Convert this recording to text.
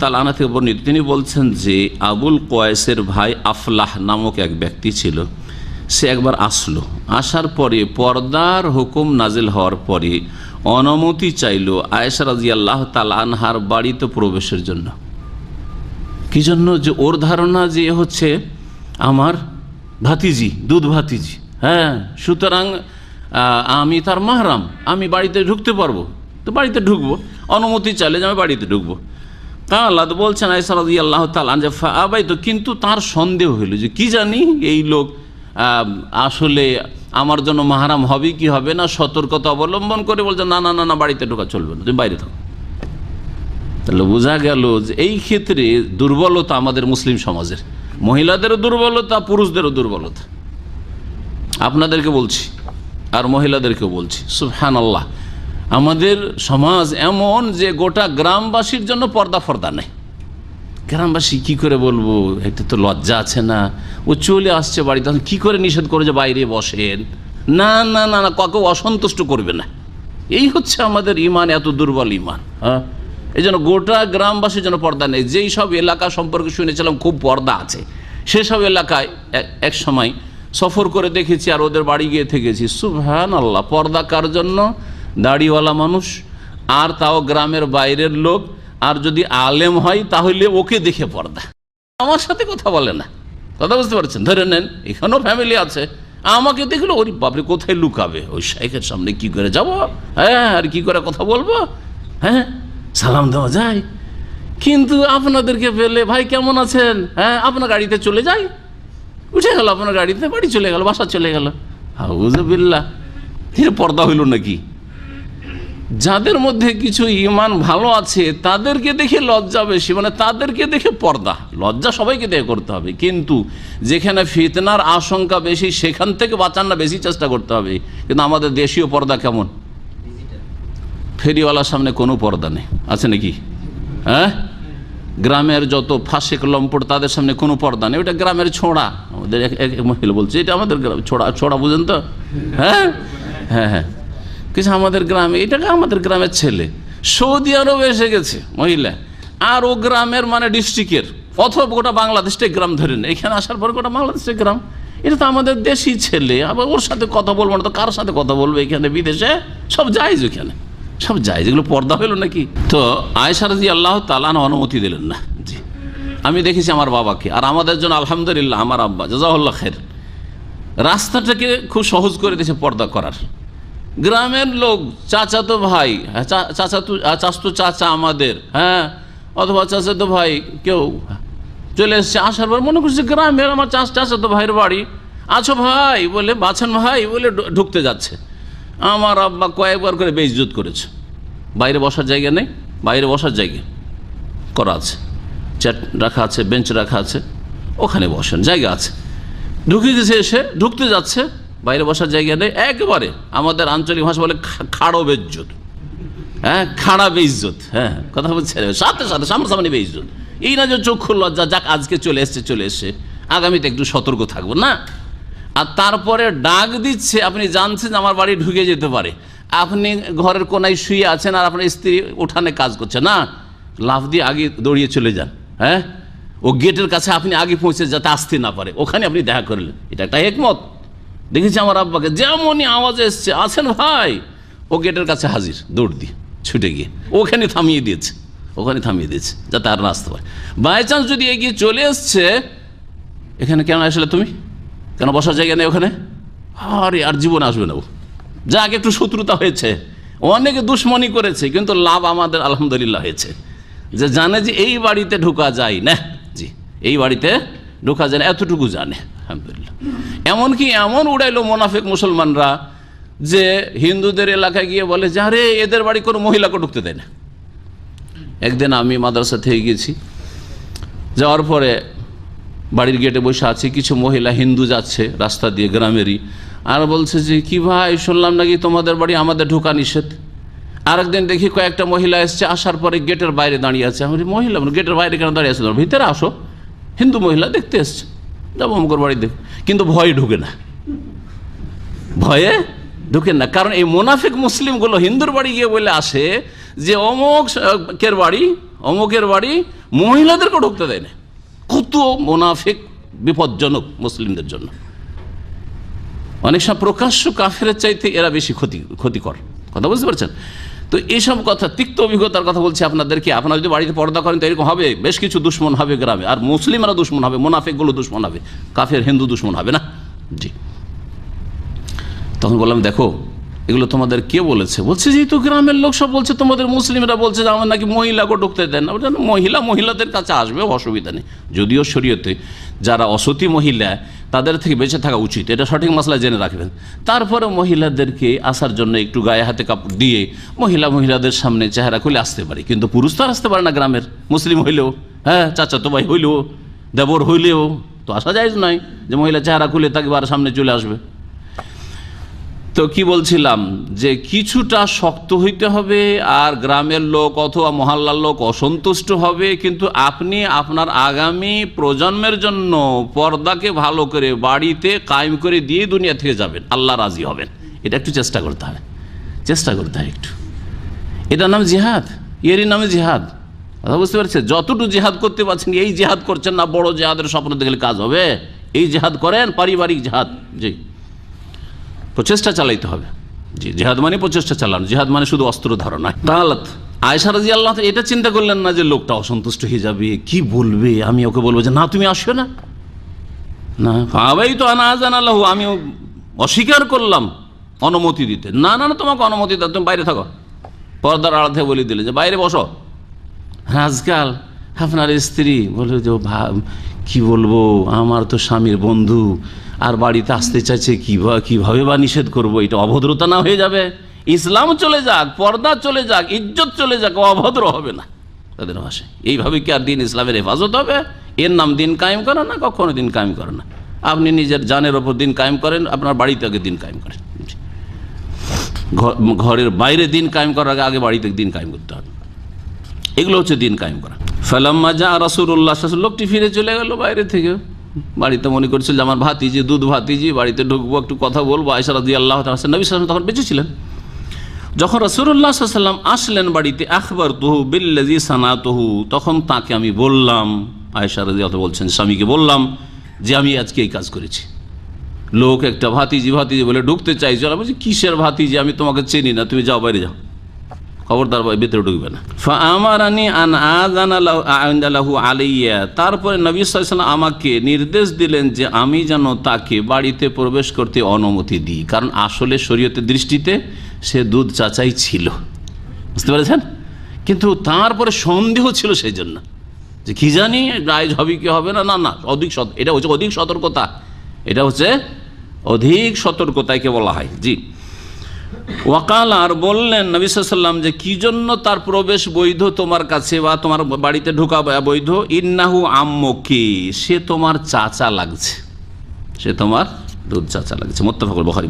তালানা থেকে তিনি বলছেন যে আবুল কয়েসের ভাই আফলাহ নামক এক ব্যক্তি ছিল। সে একবার আসলো। আসার পরে পর্দার হুকুম নাজিল হওয়ার পরে অনুমতি চাইল আয়েশা রাজি আল্লাহ তালানহার বাড়িতে প্রবেশের জন্য। কি জন্য? যে ওর ধারণা যে হচ্ছে আমার ভাতিজি, দুধ ভাতিজি। হ্যাঁ সুতরাং আমি তার মাহরাম, আমি বাড়িতে ঢুকতে পারব। তো বাড়িতে ঢুকবো, অনুমতি চাইলে যে আমি বাড়িতে ঢুকবো। তো বলছেন আইসারদি আল্লাহ তালান যে আবাই তো কিন্তু তার সন্দেহ হইল যে কি জানি এই লোক আসলে আমার জন্য মাহারাম হবে কি হবে না, সতর্কতা অবলম্বন করে বলছে, না না না না, বাড়িতে ঢোকা চলবে না, তুমি বাইরে থাকো। তাহলে বোঝা গেল যে এই ক্ষেত্রে দুর্বলতা আমাদের মুসলিম সমাজের। মহিলাদেরও দুর্বলতা, পুরুষদেরও দুর্বলতা। আপনাদেরকে বলছি আর মহিলাদেরকেও বলছি সুফহান আল্লাহ আমাদের সমাজ এমন যে গোটা গ্রামবাসীর জন্য পর্দা ফর্দা নেই। গ্রামবাসী কি করে বলব একটা তো লজ্জা আছে না। ও চলে আসছে বাড়িতে তখন কি করে নিষেধ করে যে বাইরে বসেন? না না না না, কাউকে অসন্তুষ্ট করবে না। এই হচ্ছে আমাদের ইমান, এত দুর্বল ইমান হ্যাঁ? এই জন্য গোটা গ্রামবাসীর জন্য পর্দা নেই। যেই সব এলাকা সম্পর্কে শুনেছিলাম, খুব পর্দা আছে। সেসব এলাকায় এক সময় সফর করে দেখেছি আর ওদের বাড়ি গিয়ে থেকেছি। সুবহান আল্লাহ পর্দা কার জন্য? দাড়িওয়ালা মানুষ, আর তাও গ্রামের বাইরের লোক, আর যদি আলেম হয় তাহলে ওকে দেখে পর্দা। আমার সাথে কথা বলে না। কথা বুঝতে পারছেন? ধরে নেন, এখানেও ফ্যামিলি আছে। আমাকে দেখল, ওর বাপরে, কোথায় লুকাবে? ওই শাইখের সামনে কি করে যাব? হ্যাঁ আর কি করে কথা বলব? হ্যাঁ সালাম দেওয়া যায়। কিন্তু আপনাদেরকে পেলে ভাই কেমন আছেন? হ্যাঁ আপনার গাড়িতে চলে যাই। উঠে গেল আপনার গাড়িতে, বাড়ি চলে গেল, বাসা চলে গেল। হাউজবিল্লা এর পর্দা হইল নাকি? যাদের মধ্যে কিছু ইমান ভালো আছে, তাদেরকে দেখে লজ্জা বেশি মানে তাদেরকে দেখে পর্দা। লজ্জা সবাইকে দেখে করতে হবে, কিন্তু যেখানে ফিতনার আশঙ্কা বেশি, সেখান থেকে বাঁচান না বেশি চেষ্টা করতে হবে। কিন্তু আমাদের দেশীয় পর্দা কেমন? ফেরিওয়ালার সামনে কোনো পর্দা নেই। আছে নাকি? হ্যাঁ? গ্রামের যত ফাঁসেক লম্পট, তাদের সামনে কোনো পর্দা নেই। ওটা গ্রামের ছোড়া। আমাদের এক মহিলা বলছে, এটা আমাদের গ্রাম ছোড়া ছোড়া বুঝেন তো? হ্যাঁ? হ্যাঁ হ্যাঁ। কিছু আমাদের গ্রামে এটাকে আমাদের গ্রামের ছেলে? সৌদি আরব এসে গেছে, মহিলা। আর ও গ্রামের মানে ডিস্ট্রিক্টের। অথবা গোটা বাংলাদেশটাই গ্রাম ধরে এখানে আসার পর গোটা বাংলাদেশের গ্রাম। এটা তো আমাদের দেশি ছেলে। আবার ওর সাথে কথা বলব না তো কার সাথে কথা বলব এখানে বিদেশে? সব যাইজ ওখানে। সব যায় যেগুলো পর্দা হলো নাকি? তো আয়সারজি আল্লাহ তালান অনুমতি দিলেন না। আমি দেখেছি আমার বাবাকে। আর আমাদের জন্য আলহামদুলিল্লাহ আমার আব্বা জাজাউল্লাহ খের রাস্তাটাকে খুব সহজ করে দিয়েছে পর্দা করার। গ্রামের লোক চাচাতো ভাই হ্যাঁ, চা- চাচাতো আহ, চাচাতো চাচা আমাদের হ্যাঁ অথবা চাচাতো ভাই কেউ চলে এসছে আসার পর মনে করছে গ্রামের আমার চাষ চাচাতো ভাইয়ের বাড়ি। আছো ভাই বলে বাছান ভাই বলে ঢুকতে যাচ্ছে। আমার আব্বা কয়েকবার করে বেইজ্জত করেছে। বাইরে বসার জায়গা নেই বাইরে বসার জায়গা করা আছে। চেয়ার রাখা আছে, বেঞ্চ রাখা আছে, ওখানে বসেন, জায়গা আছে। ঢুকে গেছে এসে, ঢুকতে যাচ্ছে, বাইরে বসার জায়গা নেই, একেবারে আমাদের আঞ্চলিক ভাষা বলে খাড়ো বেজ্জত। হ্যাঁ খাড়া বেইজ্জত হ্যাঁ কথা বলছে সাথে সাথে সামনাসামনি বেইজ্জত এই না যে চক্ষু লজ্জা, যাক, আজকে চলে এসছে চলে এসছে, আগামীতে একটু সতর্ক থাকব, না? আর তারপরে ডাক দিচ্ছে, আপনি জানছেন আমার বাড়ি ঢুকে যেতে পারে। আপনি ঘরের কোনায় শুয়ে আছেন আর আপনার স্ত্রী উঠানে কাজ করছে, না? লাফ দিয়ে আগে দৌড়িয়ে চলে যান। হ্যাঁ? ও গেটের কাছে আপনি আগে পৌঁছে যাতে আসতে না পারে। ওখানে আপনি দেখা করলেন। এটা একটা একমত দেখেছি আমার আব্বাকে। যেমনই আওয়াজ এসছে, আছেন ভাই। ও গেটের কাছে হাজির। দৌড় দিয়ে ছুটে গিয়ে। ওখানে থামিয়ে দিয়েছে। ওখানে থামিয়ে দিয়েছে, যাতে আর না আসতে পারে। বাই চান্স যদি এগিয়ে চলে এসছে, এখানে কেন আসলে তুমি? কেন বসার জায়গা নেই ওখানে? আরে, আর জীবন আসবে না ও। যা আগে একটু শত্রুতা হয়েছে। অনেকে দুশ্মনী করেছে, কিন্তু লাভ আমাদের, আলহামদুলিল্লাহ, হয়েছে। যে জানে যে এই বাড়িতে ঢোকা যায় না। জি, এই বাড়িতে ঢোকা যায় না, এতটুকু জানে, আলহামদুলিল্লাহ। এমনকি এমন উড়াইলো মোনাফেক মুসলমানরা যে হিন্দুদের এলাকায় গিয়ে বলে, যে আরে এদের বাড়ি কোনো মহিলাকে ঢুকতে দেয় না। একদিন আমি মাদ্রাসা থেকে গেছি, যাওয়ার পরে বাড়ির গেটে বসে আছে, কিছু মহিলা হিন্দু যাচ্ছে রাস্তা দিয়ে, গ্রামেরই, আর বলছে যে, কি ভাই, শুনলাম নাকি তোমাদের বাড়ি আমাদের ঢোকা নিষেধ? আরেকদিন দেখি কয়েকটা মহিলা এসছে, আসার পরে গেটের বাইরে দাঁড়িয়ে আছে। আমি মহিলা? গেটের বাইরে কেন দাঁড়িয়ে আছে? ভিতরে আসো। হিন্দু মহিলা দেখতে এসছে। যাব অমুকর বাড়ি দেখ কিন্তু ভয়ে ঢুকে না। ভয়ে ঢুকেন না। কারণ এই মোনাফিক মুসলিমগুলো হিন্দুর বাড়ি গিয়ে বলে আসে যে, অমুক কের বাড়ি? অমুকের বাড়ি? মহিলাদেরকে ঢুকতে দেয় না। কত মোনাফিক বিপজ্জনক মুসলিমদের জন্য। অনেক সময় প্রকাশ্য কাফের চাইতে এরা বেশি ক্ষতি, ক্ষতিকর। কথা বুঝতে পারছেন? তো এইসব কথা, তিক্ত অভিজ্ঞতার কথা বলছি আপনাদেরকে। আপনারা যদি বাড়িতে পর্দা করেন তো এরকম হবে, বেশ কিছু দুশ্মন হবে গ্রামে। আর মুসলিমরা দুশ্মন হবে, মোনাফেকগুলো দুশ্মন হবে, কাফের হিন্দু দুশ্মন হবে না? জি। তখন বললাম, দেখো এগুলো তোমাদের কে বলেছে? বলছে যেহেতু গ্রামের লোক সব বলছে, তোমাদের মুসলিমরা বলছে যে আমার নাকি মহিলাকে ঢুকতে দেন না। মহিলা, মহিলাদের কাছে আসবে, অসুবিধা নেই। যদিও শরীয়তে যারা অসতী মহিলা, তাদের থেকে বেঁচে থাকা উচিত। এটা সঠিক মশলা জেনে রাখবেন। তারপরে মহিলাদেরকে আসার জন্য একটু গায়ে হাতে কাপড় দিয়ে মহিলা, মহিলাদের সামনে চেহারা খুলে আসতে পারে। কিন্তু পুরুষ তো আর আসতে পারে না গ্রামের। মুসলিম হইলেও হ্যাঁ চাচা তো ভাই হইলেও, দেবর হইলেও, তো আসা যায় নয় যে মহিলা চেহারা খুলে তাকে সামনে চলে আসবে। তো কি বলছিলাম? যে কিছুটা শক্ত হইতে হবে আর গ্রামের লোক অথবা মহল্লার লোক অসন্তুষ্ট হবে, কিন্তু আপনি আপনার আগামী প্রজন্মের জন্য পর্দাকে ভালো করে বাড়িতে কায়েম করে দিয়ে দুনিয়া থেকে যাবেন। আল্লাহ রাজি হবেন। এটা একটু চেষ্টা করতে হবে চেষ্টা করতে হয় একটু। এটার নাম জিহাদ। এরই নামে জিহাদ। কথা বুঝতে পারছেন? যতটুকু জেহাদ করতে পারছেন, এই জেহাদ করছেন না, বড় জেহাদের স্বপ্ন দেখলে কাজ হবে। এই জেহাদ করেন, পারিবারিক জেহাদ। জি। প্রচেষ্টা চালাইতে হবে। জি, জেহাদ মানে প্রচেষ্টা চালানো। জেহাদ মানে শুধু অস্ত্র ধারণা। তাহলে আয়সা রাজি আল্লাহ এটা চিন্তা করলেন না যে লোকটা অসন্তুষ্ট হয়ে যাবে, কি বলবে? আমি ওকে বলব যে, না, তুমি আসো না। না তো আনা আল্লাহ আমি অস্বীকার করলাম অনুমতি দিতে। না না না, তোমাকে অনুমতি দাও, তুমি বাইরে থাকো। পর্দার আড়া থেকে বলে দিলে যে, বাইরে বসো। হ্যাঁ আজকাল আপনার স্ত্রী বলে যে কি বলব? আমার তো স্বামীর বন্ধু। আর বাড়িতে আসতে চাইছে কীভাবে কীভাবে বা নিষেধ করব? এটা অভদ্রতা না হয়ে যাবে। ইসলাম চলে যাক, পর্দা চলে যাক, ইজ্জত চলে যাক অভদ্র হবে না। তাদের ভাষায়। এইভাবে কি আর দিন ইসলামের হেফাজত হবে? এর নাম দিন কায়েম করে না? কখনো দিন কায়েম করে না। আপনি নিজের জানের ওপর দিন কায়েম করেন, আপনার বাড়িতে আগে দিন কায়েম করেন। ঘরের বাইরে দিন কায়েম করার আগে আগে বাড়িতে দিন কায়েম করতে হবে। এগুলো হচ্ছে দিন কায়েম করা। ফালাম্মা যা রাসুল্লাহ লোকটি ফিরে চলে গেল বাইরে থেকে। বাড়িতে মনে করছিল যে আমার ভাতিজি, দুধ ভাতিজি, বাড়িতে ঢুকবো, একটু কথা বলব আয়সা রাদি আল্লাহ নবী সাল্লাম তখন বেঁচে ছিলেন। যখন রসুল্লাহ সাল্লাম আসলেন বাড়িতে আখবর তহু বিল্লাজি সানা তহু তখন তাকে আমি বললাম আয়সা রাজি বলছেন, স্বামীকে বললাম যে আমি আজকে এই কাজ করেছি। লোক একটা ভাতিজি ভাতিজি বলে, ঢুকতে চাইছে? আমি কিসের ভাতিজি? আমি তোমাকে চিনি না, তুমি যাও বাইরে যাও। খবরদার ভেতরে ঢুকবে না। ফা আমার আনি আন আজানালাহু আলাইয়া। তারপরে নবী আমাকে নির্দেশ দিলেন যে আমি যেন তাকে বাড়িতে প্রবেশ করতে অনুমতি দিই। কারণ আসলে শরীয়তের দৃষ্টিতে সে দুধ চাচাই ছিল। বুঝতে পেরেছেন? কিন্তু তারপরে সন্দেহ ছিল সেই জন্য যে কি জানি, রাইজ হবে কি হবে না? না না, অধিক এটা হচ্ছে অধিক সতর্কতা। এটা হচ্ছে অধিক সতর্কতাকে বলা হয়। জি। ওয়াকাল আর বললেন নবিসাল্লাম যে কি জন্য তার প্রবেশ বৈধ তোমার কাছে বা তোমার বাড়িতে ঢোকা বৈধ? ইন্নাহু আম্মকে, সে তোমার চাচা লাগছে। সে তোমার দুধ চাচা লাগছে। মোত্তফাকুল বখারি।